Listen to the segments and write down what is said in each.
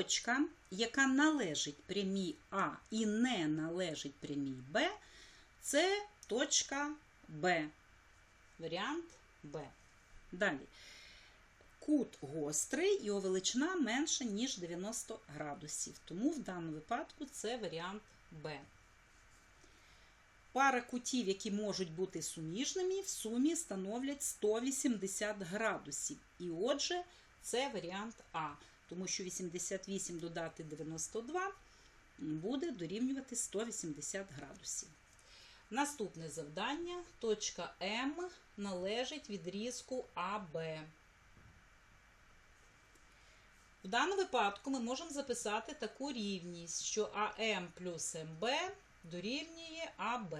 точка, яка належить прямій А і не належить прямій Б, це точка Б. Варіант Б. Далі. Кут гострий, його величина менша, ніж 90 градусів. Тому в даному випадку це варіант Б. Пара кутів, які можуть бути суміжними, в сумі становлять 180 градусів. І отже, це варіант А, тому що 88 додати 92 буде дорівнювати 180 градусів. Наступне завдання. Точка М належить відрізку АБ. В даному випадку ми можемо записати таку рівність, що АМ плюс МБ дорівнює АБ.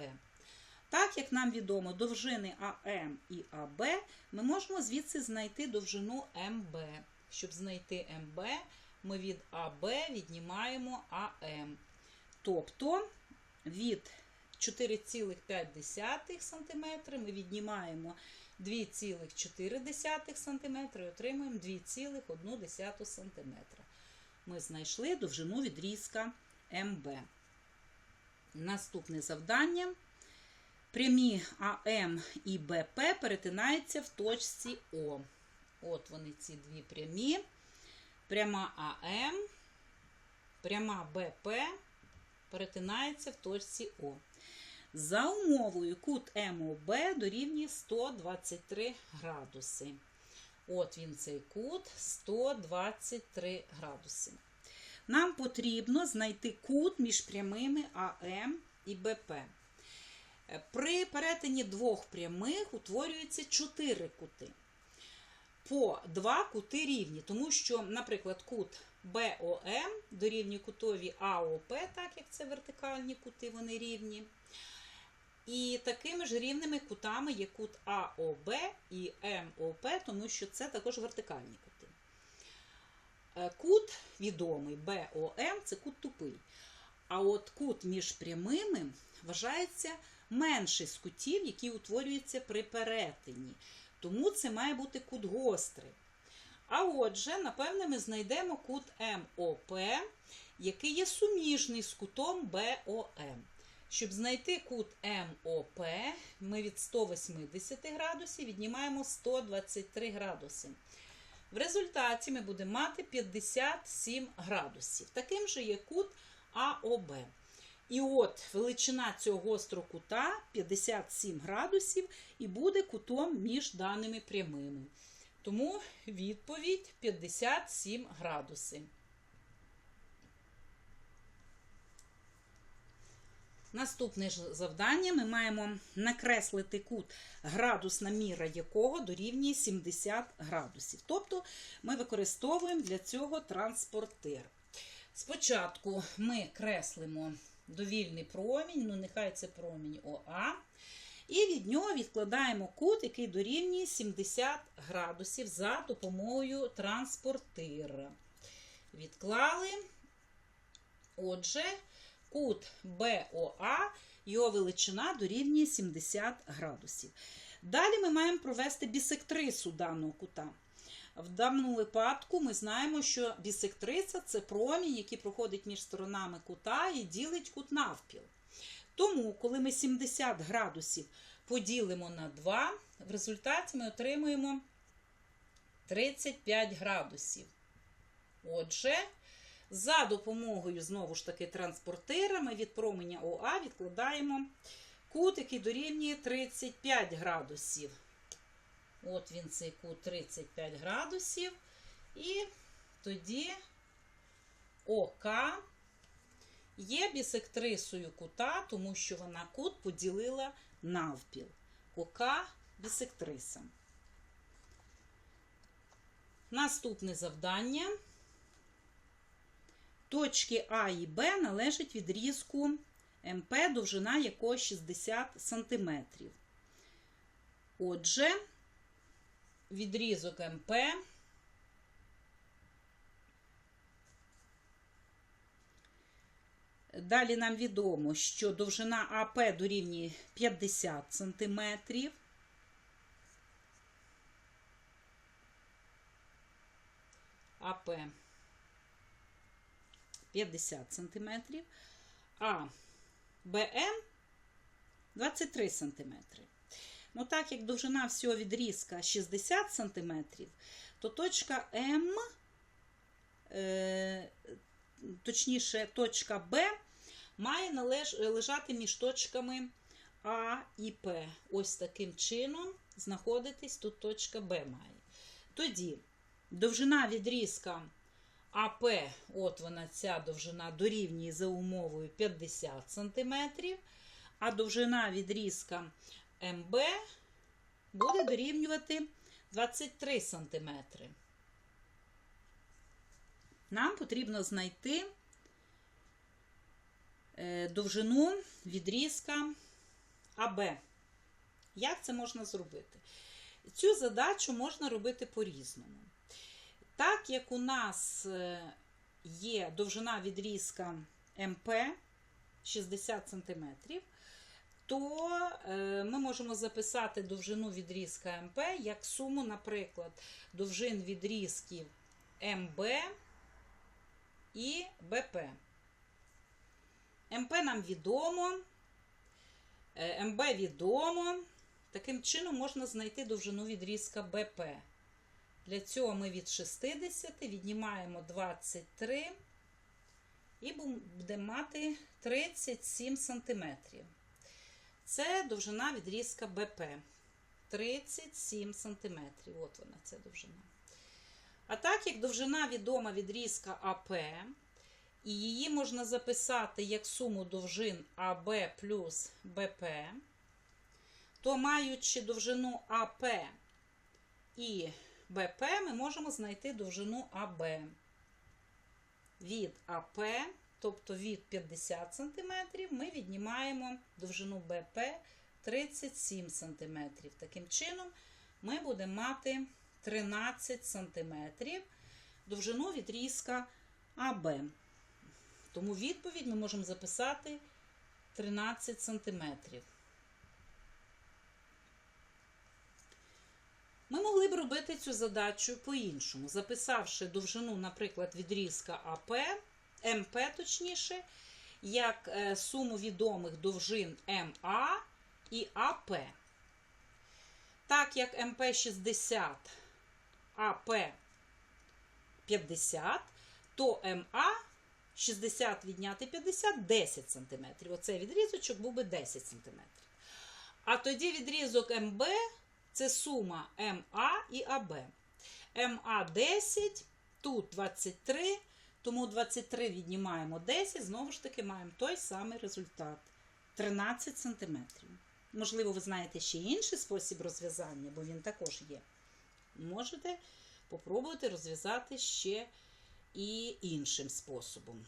Так як нам відомо довжини АМ і АБ, ми можемо звідси знайти довжину МБ. Щоб знайти МБ, ми від АБ віднімаємо АМ. Тобто від 4,5 см ми віднімаємо 2,4 см і отримуємо 2,1 см. Ми знайшли довжину відрізка МБ. Наступне завдання. Прямі АМ і БП перетинаються в точці О. От вони ці дві прямі. Пряма АМ, пряма БП перетинається в точці О. За умовою кут МОБ дорівнює 123 градуси. От він цей кут 123 градуси. Нам потрібно знайти кут між прямими АМ і БП. При перетині двох прямих утворюється 4 кути. По два кути рівні, тому що, наприклад, кут БОМ дорівнює кутові АОП, так як це вертикальні кути, вони рівні. І такими ж рівними кутами є кут АОБ і МОП, тому що це також вертикальні кути. Кут відомий БОМ це кут тупий. А от кут між прямими вважається менший з кутів, які утворюються при перетині. Тому це має бути кут гострий. А отже, напевне, ми знайдемо кут МОП, який є суміжний з кутом БОМ. Щоб знайти кут МОП, ми від 180 градусів віднімаємо 123 градуси. В результаті ми будемо мати 57 градусів. Таким же є кут АОБ. І от величина цього гострого кута 57 градусів і буде кутом між даними прямими. Тому відповідь 57 градусів. Наступне ж завдання ми маємо накреслити кут, градусна міра якого дорівнює 70 градусів. Тобто ми використовуємо для цього транспортир. Спочатку ми креслимо довільний промінь, ну нехай це промінь ОА. І від нього відкладаємо кут, який дорівнює 70 градусів за допомогою транспортира. Відклали. Отже, кут БОА, його величина дорівнює 70 градусів. Далі ми маємо провести бісектрису даного кута. В даному випадку ми знаємо, що бісектриса це промінь, який проходить між сторонами кута і ділить кут навпіл. Тому, коли ми 70 градусів поділимо на 2, в результаті ми отримуємо 35 градусів. Отже, за допомогою, знову ж таки, транспортира ми від променя ОА відкладаємо кут, який дорівнює 35 градусів. От він цей кут 35 градусів. І тоді ОК є бісектрисою кута, тому що вона кут поділила навпіл. ОК бісектриса. Наступне завдання. Точки А і Б належать відрізку МП, довжина якого 60 см. Отже, відрізок МП Далі нам відомо, що довжина АП дорівнює 50 см. АП 50 см, а БМ 23 см. Ну, так як довжина всього відрізка 60 см, то точка М, е, точніше, точка Б має лежати між точками А і П. Ось таким чином знаходитись тут точка Б має. Тоді довжина відрізка АП, от вона ця довжина дорівнює за умовою 50 см, а довжина відрізка МБ буде дорівнювати 23 см. Нам потрібно знайти е, довжину відрізка АБ. Як це можна зробити? Цю задачу можна робити по-різному. Так як у нас е, є довжина відрізка МП 60 см, то е, ми можемо записати довжину відрізка МП як суму, наприклад, довжин відрізків МБ і БП. МП нам відомо, е, МБ відомо. Таким чином можна знайти довжину відрізка БП. Для цього ми від 60 віднімаємо 23 і будемо мати 37 см. Це довжина відрізка БП. 37 см. От вона, ця довжина. А так як довжина відома відрізка АП, і її можна записати як суму довжин АБ плюс БП, то маючи довжину АП і БП, ми можемо знайти довжину АБ. Від АП, тобто від 50 см, ми віднімаємо довжину БП 37 см. Таким чином, ми будемо мати 13 см довжину відрізка АБ. Тому відповідь ми можемо записати 13 см. Ми могли б робити цю задачу по-іншому, записавши довжину, наприклад, відрізка АП, МП точніше, як е, суму відомих довжин МА і АП. Так як МП 60, АП 50, то МА 60 відняти 50 10 см. Оцей відрізочок був би 10 см. А тоді відрізок МБ це сума МА і АБ. МА 10, тут 23, тому 23 віднімаємо 10, знову ж таки маємо той самий результат 13 см. Можливо, ви знаєте ще інший спосіб розв'язання, бо він також є. Можете попробувати розв'язати ще і іншим способом.